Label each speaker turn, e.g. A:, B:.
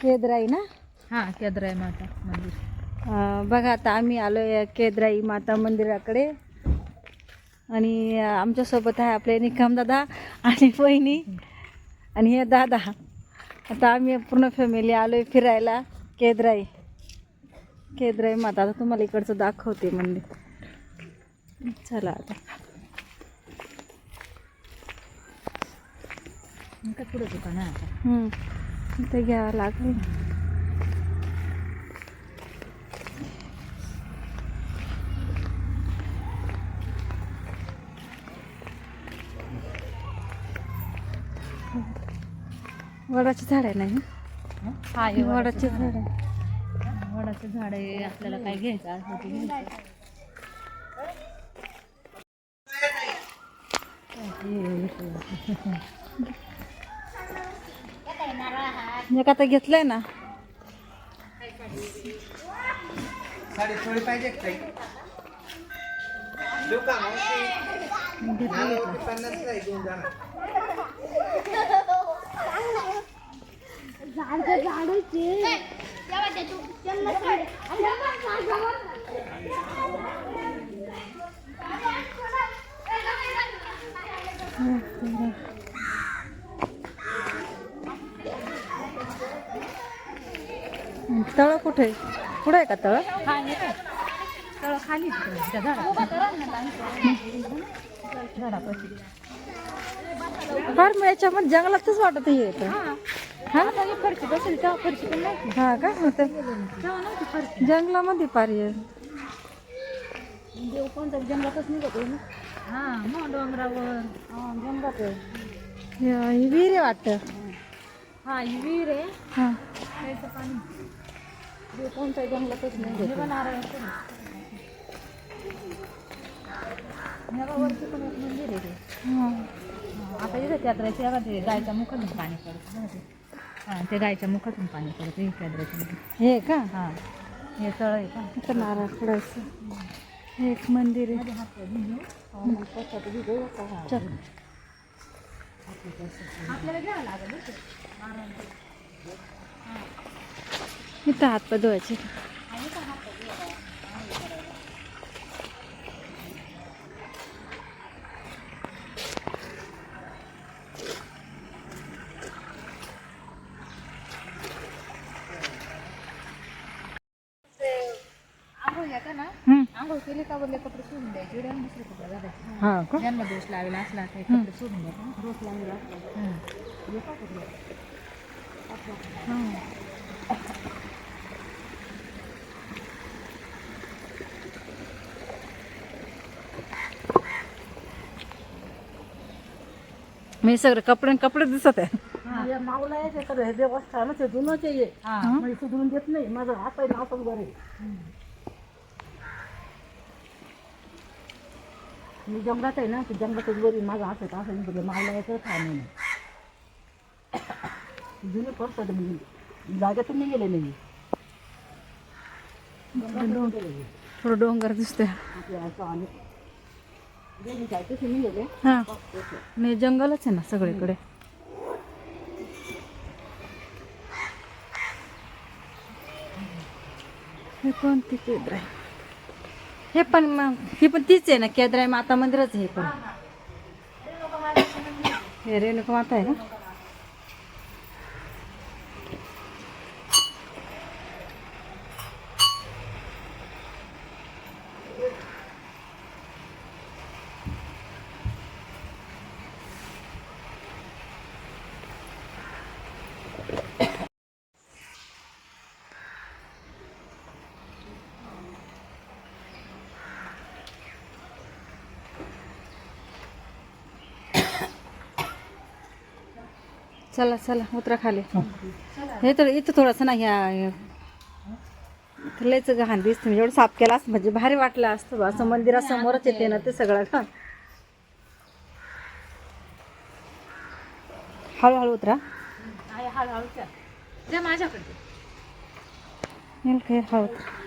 A: केदराई ना?
B: हा केद्राय माता मंदिर.
A: बघा आता आम्ही आलो या केदराई माता मंदिराकडे. आणि आमच्यासोबत आहे आपले निकम दादा आणि बहिणी आणि हे दादा. आता आम्ही पूर्ण फॅमिली आलो आहे फिरायला केदराई. केदराई माता आता तुम्हाला इकडचं दाखवते मंदिर. चला आता.
B: पुढे दुकान आहे आता.
A: इथे घ्यावं लागेल. वडाची झाड आहे नाही
B: हा? हे
A: वडाची झाड आहे.
B: वडाचं झाड आहे आपल्याला काय घ्यायचं असलं ते घ्यायचं
A: एक आता घेतलंय ना. तळ कुठे? आहे? कुठं आहे का तळ?
B: हा हे तळ खाली.
A: फार मग याच्यामध्ये जंगलातच वाटत हे येतं
B: हा. ही? फरशी बसेल तेव्हा फरशी पण नाही
A: हा का? जंगलामध्ये पार
B: देव कोणत्या जंगलातच निघत ना. हा मग डोंगरावर.
A: हा जंगलात आहे. हे- ही विहीर आहे वाटतं.
B: हा ही विहीर आहे.
A: हा.
B: पाणी.
A: कोणत्या जंगलातच नाही
B: हे पण आहे. वरती पण एक मंदिर आहे ते आता इथे बघा ते गायच्या मुखातून पाणी पडत बघा ते. हा ते गायच्या मुखातून पाणी पडतं हे त्यात्राच्या
A: हे का
B: हा हे तळ आहे का
A: इथं नारळ हे एक मंदिर आहे चल
B: आपल्याला घ्यावं लागेल
A: इथं हात पाय धुवायचे.
B: आंघोळ केली का कपडे सोडून द्यायचे एवढे आणि दुसरे कपडे घालायचे
A: हा का?
B: जन्मदिवस लावेला असला काही कपडे सोडून द्यायचे रोज लावेला असला हं. हे का कपडे?
A: मी सगळे कपडे कपडे दिसत आहे
C: आहे तर हे देवस्थानच आहे जुनंच आहे हे. म्हणजे सुधरून देत नाही. माझं हात आहे नाव पण बरे मी जंगलात आहे ना ते जंगलातच बरी माझं हात आहे असं मावला याचं काय नाही जुने पडतात म्हणजे. जागेतून नाही गेले नाही.
A: थोडं डोंगर दिसतोय.
C: आपल्या असं आणि गेली जायचं नाही गेले
A: हां. नाही जंगलच आहे ना सगळीकडे. हे कोणती केद्राय हे पण मग ही पण तीच आहे ना केद्राय माता मंदिरच हे पण. हे रेणुका माता आहे ना? चला चला उतरा खाली. हे तर इथं थोडंसं ना ह्या लयच घाण दिसतं. एवढं साफ केला असतं म्हणजे भारी वाटलं असतं. असं मंदिरासमोरच येते ना ते सगळं का हळूहळू उतरा.
B: माझ्याकडे.
A: हळू उतरा.